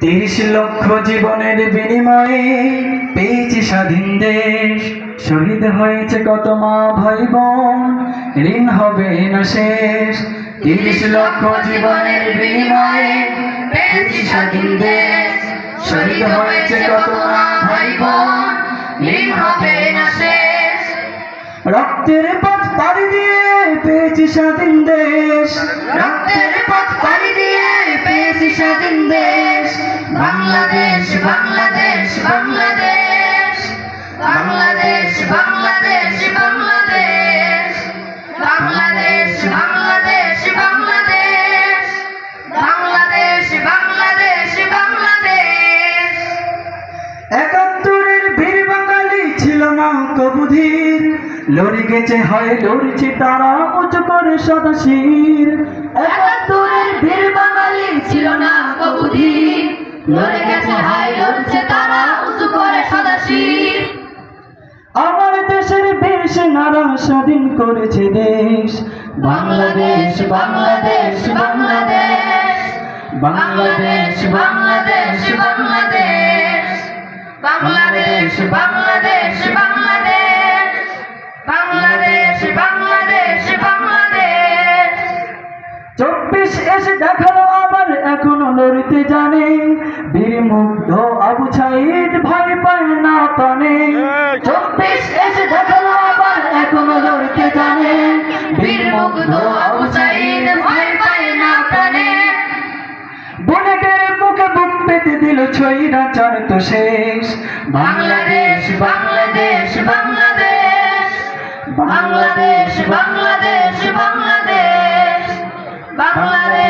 তিরিশ লক্ষ জীবনের বিনিময়ে পেয়েছি স্বাধীন দেশ। শহীদ হয়েছে কত মা ভাই বোন, ঋণ হবে না শেষ। তিরিশ লক্ষ জীবনের বিনিময়ে পেয়েছি স্বাধীন দেশ। শহীদ হয়েছে কত মা ভাই বোন, ঋণ হবে না শেষ। রক্তের পথ পাড়ি দিয়ে পেয়েছি স্বাধীন দেশ। বাংলাদেশ বাংলাদেশ বাংলাদেশ। বাংলাদেশ বাংলাদেশ বাংলাদেশ। বাংলাদেশ বাংলাদেশ বাংলাদেশ। বাংলাদেশ বাংলাদেশ বাংলাদেশ। একাত্তরের বীর বাঙালি ছিল না কবুধীর। লড়ি গেছে হয় লড়ছে তারা উঁচু করে সদাশির একাত্তরের বীর বাঙালি ছিল না কবুধি লড়ে গেছে হাই লড়ছে তারা উঁচু করে সদা আমার দেশের বীর সেনারা স্বাধীন করেছে দেশ। বাংলাদেশ বাংলাদেশ বাংলাদেশ। বাংলাদেশ বাংলাদেশ বাংলাদেশ। বাংলাদেশ বাংলাদেশ বাংলাদেশ। বাংলাদেশ বাংলাদেশ বাংলাদেশ। চব্বিশ এসে দেখাল লড়তে জানে বীর মুগ্ধ আবু ছাইদ ভয় পায় না পানে চব্বিশ এসে দেখাল আবার এখনও লড়তে জানে আবু সাইদ ভয় পায় না প্রাণে। বুলেটের মুখে বুক পেতে দিল ছইরা চার তো শেষ। বাংলাদেশ বাংলাদেশ। বাংলাদেশ বাংলাদেশ বাংলাদেশ। বাংলাদেশ